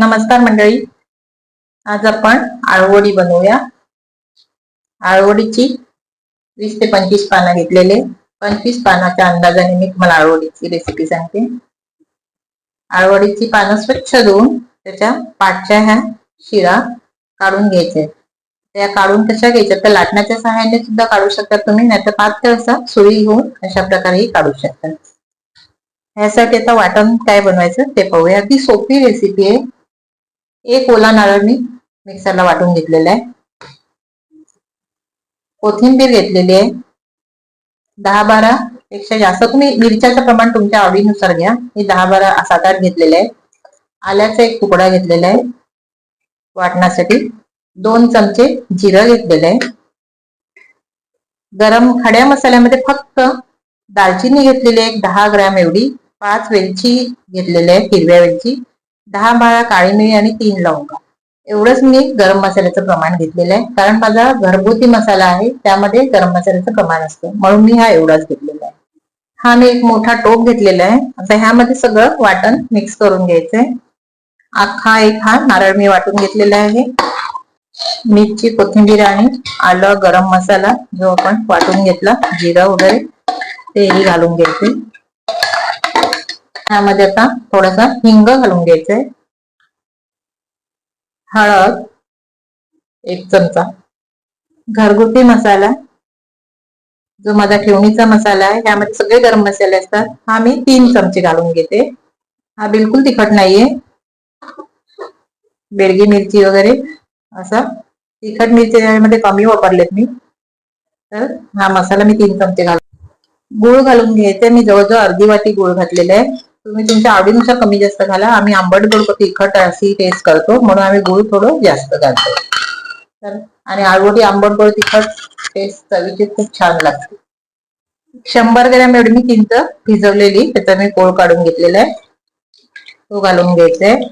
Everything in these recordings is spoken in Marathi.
नमस्कार मंडळी. आज आपण आळवडी बनवूया. आळवडीची वीस ते पंचवीस पानं घेतलेले. पंचवीस पानाच्या अंदाजाने मी तुम्हाला आळवडीची रेसिपी सांगते. आळवडीची पानं स्वच्छ धुवून त्याच्या पाठच्या ह्या शिरा काढून घ्यायच्या त्या काढून कशा घ्यायच्या? तर लाटण्याच्या सहाय्याने सुद्धा काढू शकता तुम्ही नाहीतर पातळ असा सुरी घेऊन अशा प्रकारेही काढू शकता. ह्यासाठी आता वाटण काय बनवायचं ते पाहूया. अगदी सोपी रेसिपी आहे. एक ओला नारळ मी मिक्सरला वाटून घेतलेला आहे. कोथिंबीर घेतलेली आहे. दहा बारा पेक्षा जास्त. तुम्ही मिरच्याचं प्रमाण तुमच्या आवडीनुसार घ्या. मी दहा बारा सात आठ घेतलेले आहे. आल्याचा एक तुकडा घेतलेला आहे. वाटण्यासाठी दोन चमचे जिरं घेतलेलं आहे. गरम खड्या मसाल्यामध्ये फक्त दालचिनी घेतलेली आहे. एक दहा ग्रॅम एवढी. पाच वेलची घेतलेली आहे. हिरव्या वेलची. दहा बारा काळी मिरी आणि तीन लवंगा. एवढंच मी गरम मसाल्याचं प्रमाण घेतलेलं आहे. कारण माझा घरगुती मसाला आहे त्यामध्ये गरम मसाल्याचं प्रमाण असतं. म्हणून मी हा एवढाच घेतलेला आहे. हा मी एक मोठा टोप घेतलेला आहे. आता ह्यामध्ये सगळं वाटण मिक्स करून घ्यायचंय. अख्खा एक हा नारळ मी वाटून घेतलेला आहे. मिरची कोथिंबीर आणि आलं गरम मसाला जो आपण वाटून घेतला जिरा वगैरे तेही घालून घ्यायचे. त्यामध्ये आता थोडासा हिंग घालून घ्यायचंय. हळद एक चमचा. घरगुती मसाला जो माझा ठेवणीचा मसाला आहे त्यामध्ये सगळे गरम मसाले असतात हा मी तीन चमचे घालून घेते. हा बिलकुल तिखट नाहीये. बेडगी मिरची वगैरे असा तिखट मिरची मध्ये कमी वापरलेत मी. तर हा मसाला मी तीन चमचे घालून गुळ घालून घ्यायचे. मी जवळजवळ अर्धी वाटी गुळ घातलेला आहे. तुम्ही तुमच्या आवडीनुसार कमी जास्त घाला. आम्ही आंबट गोड तिखट अशी टेस्ट करतो. म्हणून आम्ही गुळ थोडं जास्त घालतो. तर आणि आळवटी आंबट गोड तिखट टेस्ट चवीची खूप छान लागते. शंभर ग्रॅम एवढी मी चिंच भिजवलेली त्याचा मी कोळ काढून घेतलेला आहे. तो घालून घ्यायचा आहे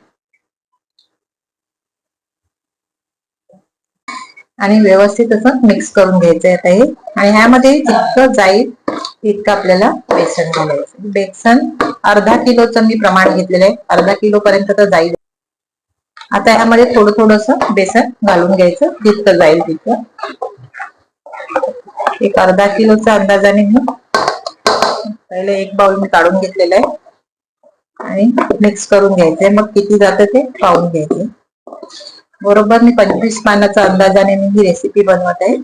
आणि व्यवस्थित असं मिक्स करून घ्यायचंय आता हे. आणि ह्यामध्ये जितकं जाईल तितकं आपल्याला बेसन घालायचं बेसन अर्धा किलोचं मी प्रमाण घेतलेलं आहे. अर्धा किलो पर्यंत तर जाईल. आता यामध्ये थोडं थोडस बेसन घालून घ्यायचं. जितकं जाईल तितकं. एक अर्धा किलोचा अंदाजाने मी पहिले एक बाउल मी काढून घेतलेलं आहे. आणि मिक्स करून घ्यायचंय मग किती जातं ते पाहून घ्यायचे बरोबर मी पंचवीस पानाचा अंदाजाने मी ही रेसिपी बनवत आहे.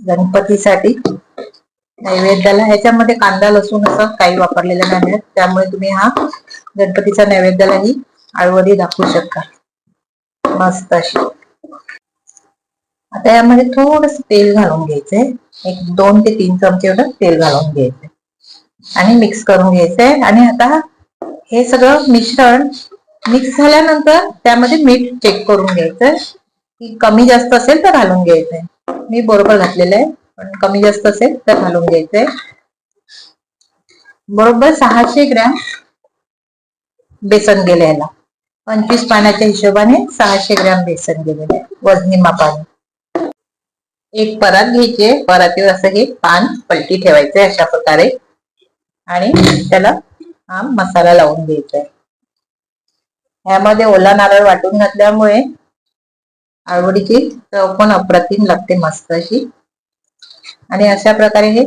गणपतीसाठी नैवेद्याला. ह्याच्यामध्ये कांदा लसूण असं काही वापरलेलं नाही मिळत त्यामुळे तुम्ही हा गणपतीच्या नैवेद्यालाही आळवडी दाखवू शकता. मस्त अशी. आता यामध्ये थोडस तेल घालून घ्यायचंय. एक दोन ते तीन चमचे एवढं तेल घालून घ्यायचंय. आणि मिक्स करून घ्यायचंय. आणि आता हे सगळं मिश्रण मिक्स झाल्यानंतर त्यामध्ये मीठ चेक करून घ्यायचंय. की कमी जास्त असेल तर घालून घ्यायचंय. मी बरोबर घातलेलं आहे. पण कमी जास्त असेल तर घालून घ्यायचंय. बरोबर सहाशे ग्रॅम बेसन गेले याला पंचवीस पाण्याच्या हिशोबाने सहाशे ग्रॅम बेसन गेलेले वजनी मापाने. एक परात घ्यायचे. परातीवर असं हे पान पलटी ठेवायचंय अशा प्रकारे. आणि त्याला हा मसाला लावून घ्यायचा आहे ह्यामध्ये ओला नारळ वाटून घातल्यामुळे आवडीची चव पण अप्रतिम लागते मस्त अशी आणि अशा प्रकारे हे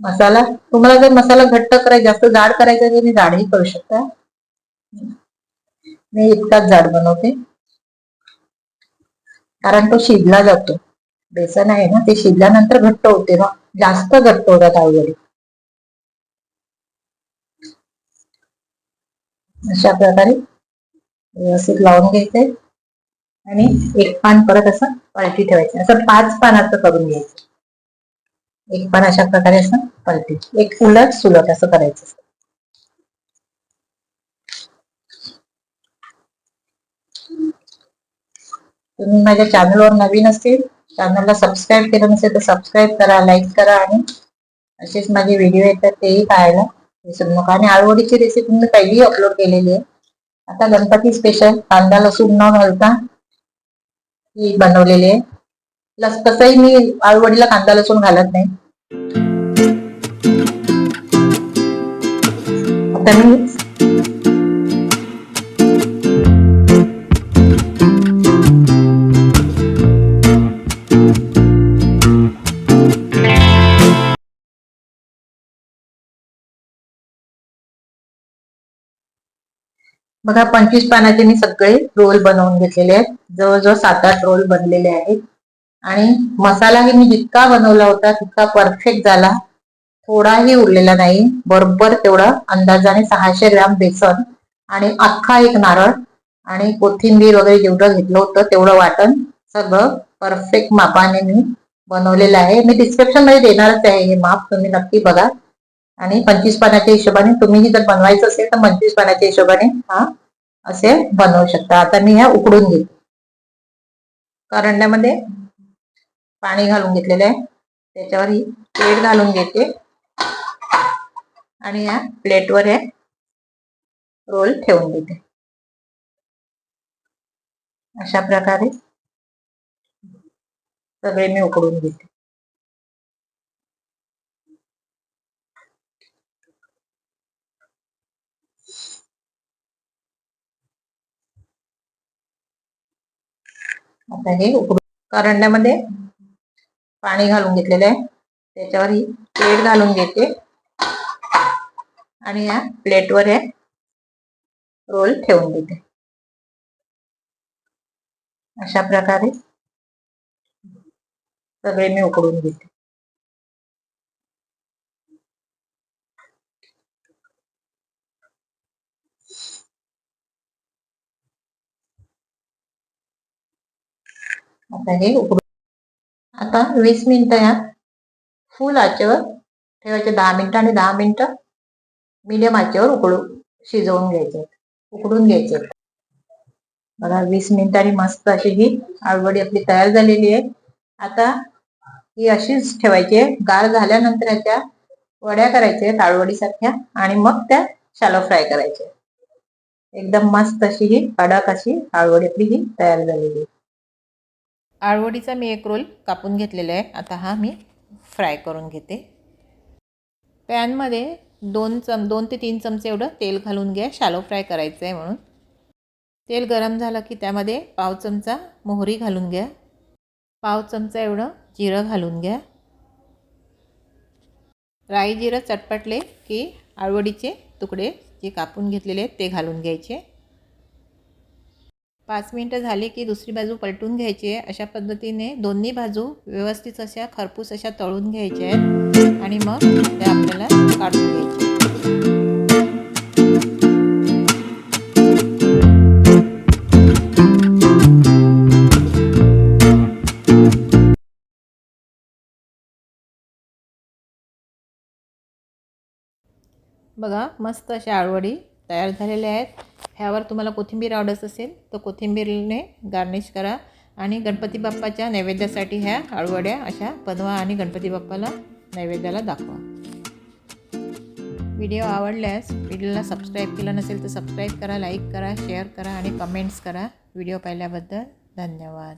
मसाला तुम्हाला जर मसाला घट्ट करायचा जास्त जाड करायचा तर तुम्ही जाडही करू शकता. मी इतकाच जाड बनवते. कारण तो शिजला जातो. बेसन आहे ना ते शिजल्यानंतर घट्ट होते ना जास्त घट्ट होतात आवडी. अशा प्रकारे व्यवस्थित लावून घ्यायचंय आणि एक पान परत असं पलटी ठेवायचं. असं पाच पानाचं करून घ्यायचं. एक पान अशा प्रकारे असं पलटी. एक उलट सुलट असं करायचं तुम्ही माझ्या चॅनलवर नवीन असतील चॅनलला सबस्क्राईब केलं नसेल तर सबस्क्राईब करा लाईक करा आणि असेच माझे व्हिडिओ येतात तेही पाहायला विसरू नका. आणि आळवडीची रेसिपी मी पहिली अपलोड केलेली आहे. आता गणपती स्पेशल कांदा लसूण न घालता ही बनवलेली आहे. लस तसंही मी आळूवडीला कांदा लसूण घालत नाही. आता मी बघा पंचवीस पानाचे मी सगळे रोल बनवून घेतलेले आहेत. जवळजवळ सात आठ रोल बनलेले आहेत. आणि मसालाही मी जितका बनवला होता तितका परफेक्ट झाला. थोडाही उरलेला नाही. बरोबर तेवढा अंदाजाने सहाशे ग्रॅम बेसन आणि अख्खा एक नारळ आणि कोथिंबीर वगैरे जेवढं घेतलं होतं तेवढं वाटण सगळं परफेक्ट मापाने मी बनवलेलं आहे. मी डिस्क्रिप्शनमध्ये देणारच आहे हे माप. तुम्ही नक्की बघा. आणि पंचवीस पानाच्या हिशोबाने तुम्हीही जर बनवायचं असेल तर पंचवीस पानाच्या हिशोबाने हा असे बनवू शकता. आता मी ह्या उकडून घेते. करंड्यामध्ये पाणी घालून घेतलेलं आहे. त्याच्यावर ही प्लेट घालून घेते. आणि या प्लेटवर हे रोल ठेवून देते. अशा प्रकारे सगळे मी उकडून घेते. आता हे उकडून करंड्यामध्ये पाणी घालून घेतलेलं आहे. त्याच्यावर ही प्लेट घालून घेते. आणि या प्लेटवर हे रोल ठेवून देते. अशा प्रकारे सगळे मी उकडून घेते. आता हे उकडून आता वीस मिनिटं या. फुल आचेवर ठेवायचे दहा मिनिटं आणि दहा मिनिटं मिडियम आचेवर उकडू शिजवून घ्यायचे. उकडून घ्यायचे. बघा वीस मिनिटांनी मस्त अशी ही आळवडी आपली तयार झालेली आहे. आता ही अशीच ठेवायची. आहे गार झाल्यानंतर याच्या वड्या करायच्या आहेत आळवडीसारख्या आणि मग त्या शालो फ्राय करायच्या एकदम मस्त अशी ही कडक अशी आळवडी आपली ही तयार झालेली आहे. आळवडीचा मी एक रोल कापून घेतलेला आहे. आता हा मी फ्राय करून घेते. पॅनमध्ये दोन चम दोन ते तीन चमचे एवढं तेल घालून घ्या. शालो फ्राय करायचं आहे म्हणून. तेल गरम झालं की त्यामध्ये पाव चमचा मोहरी घालून घ्या. पाव चमचा एवढं जिरं घालून घ्या. राई जिरं चटपटले की आळवडीचे तुकडे जे कापून घेतलेले आहेत ते घालून घ्यायचे. पाच मिनटं झाले की दुसरी बाजू पलटून घ्यायची आहे. अशा पद्धतीने दोन्ही बाजू व्यवस्थित अशा खरपूस अशा तळून घ्यायच्या आहेत. आणि मग त्या आपल्याला काढून घ्यायचे बघा मस्त अशा आळवडी तयार झालेल्या आहेत. ह्यावर तुम्हाला कोथिंबीर आवडत असेल तर कोथिंबीरने गार्निश करा. आणि गणपती बाप्पाच्या नैवेद्यासाठी ह्या आळूवड्या अशा बनवा आणि गणपती बाप्पाला नैवेद्याला दाखवा. व्हिडिओ आवडल्यास व्हिडिओला सबस्क्राईब केलं नसेल तर सबस्क्राईब करा लाईक करा शेअर करा आणि कमेंट्स करा. व्हिडिओ पाहिल्याबद्दल धन्यवाद.